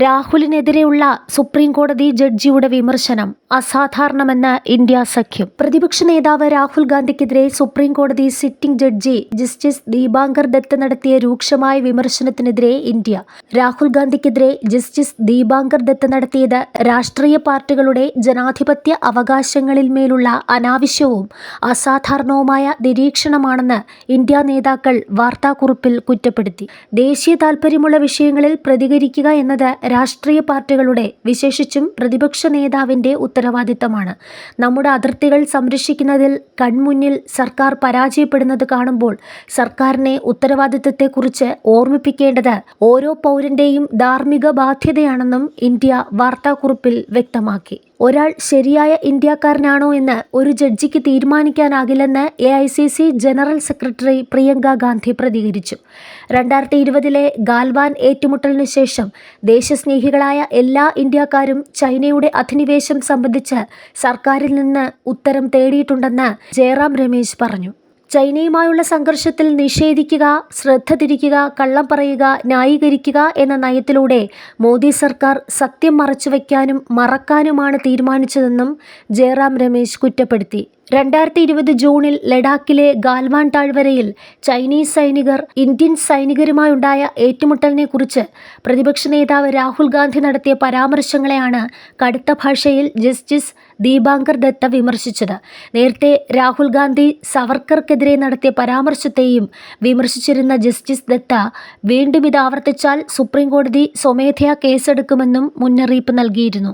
രാഹുലിനെതിരെയുള്ള supreme കോടതി ജഡ്ജിയുടെ വിമർശനം അസാധാരണമെന്ന് ഇന്ത്യ സഖ്യം. പ്രതിപക്ഷ നേതാവ് രാഹുൽ ഗാന്ധിക്കെതിരെ സുപ്രീം കോടതി sitting judge justice Dipankar Datta നടത്തിയ രൂക്ഷമായ വിമർശനത്തിനെതിരെ ഇന്ത്യ. രാഹുൽ ഗാന്ധിക്കെതിരെ ജസ്റ്റിസ് ദീപാങ്കർ ദത്ത് നടത്തിയത് രാഷ്ട്രീയ പാർട്ടികളുടെ ജനാധിപത്യ അവകാശങ്ങളിൽ മേലുള്ള അനാവശ്യവും അസാധാരണവുമായ നിരീക്ഷണമാണെന്ന് ഇന്ത്യ നേതാക്കൾ വാർത്താക്കുറിപ്പിൽ കുറ്റപ്പെടുത്തി. ദേശീയ താൽപ്പര്യമുള്ള വിഷയങ്ങളിൽ പ്രതികരിക്കുക എന്നത് രാഷ്ട്രീയ പാർട്ടികളുടെ വിശേഷിച്ചും പ്രതിപക്ഷ നേതാവിന്റെ ഉത്തരവാദിത്തമാണ്. നമ്മുടെ അതിർത്തികൾ സംരക്ഷിക്കുന്നതിൽ കൺമുന്നിൽ സർക്കാർ പരാജയപ്പെടുന്നത് കാണുമ്പോൾ സർക്കാരിനെ ഉത്തരവാദിത്തത്തെക്കുറിച്ച് ഓർമ്മിപ്പിക്കേണ്ടത് ഓരോ പൗരന്റെയും ധാർമ്മിക ബാധ്യതയാണെന്നും ഇന്ത്യ വാർത്താക്കുറിപ്പിൽ വ്യക്തമാക്കി. ഒരാൾ ശരിയായ ഇന്ത്യക്കാരനാണോ എന്ന് ഒരു ജഡ്ജിക്ക് തീരുമാനിക്കാനാകില്ലെന്ന് A I C C general secretary Priyanka Gandhi പ്രതികരിച്ചു. രണ്ടായിരത്തി ഇരുപതിലെ ഗാൽവാൻ ഏറ്റുമുട്ടലിനു ശേഷം ദേശസ്നേഹികളായ എല്ലാ ഇന്ത്യക്കാരും ചൈനയുടെ അധിനിവേശം സംബന്ധിച്ച് സർക്കാരിൽ നിന്ന് ഉത്തരം തേടിയിട്ടുണ്ടെന്ന് ജയറാം രമേശ് പറഞ്ഞു. ചൈനയുമായുള്ള സംഘർഷത്തിൽ നിഷേധിക്കുക ശ്രദ്ധ തിരിക്കുക കള്ളം പറയുക ന്യായീകരിക്കുക എന്ന നയത്തിലൂടെ മോദി സർക്കാർ സത്യം മറച്ചുവെക്കാനും മറക്കാനുമാണ് തീരുമാനിച്ചതെന്നും ജയറാം രമേശ് കുറ്റപ്പെടുത്തി. രണ്ടായിരത്തി ഇരുപത് ജൂണിൽ ലഡാക്കിലെ ഗാൽവാൻ താഴ്വരയിൽ ചൈനീസ് സൈനികർ ഇന്ത്യൻ സൈനികരുമായുണ്ടായ ഏറ്റുമുട്ടലിനെ കുറിച്ച് പ്രതിപക്ഷ നേതാവ് രാഹുൽ ഗാന്ധി നടത്തിയ പരാമർശങ്ങളെയാണ് കടുത്ത ഭാഷയിൽ ജസ്റ്റിസ് ദീപാങ്കർ ദത്ത വിമർശിച്ചത്. നേരത്തെ രാഹുൽ ഗാന്ധി സവർക്കർക്കെതിരെ നടത്തിയ പരാമർശത്തെയും വിമർശിച്ചിരുന്ന ജസ്റ്റിസ് ദത്ത വീണ്ടും ഇത് ആവർത്തിച്ചാൽ സുപ്രീം കോടതി സ്വമേധയാ കേസെടുക്കുമെന്നും മുന്നറിയിപ്പ് നൽകിയിരുന്നു.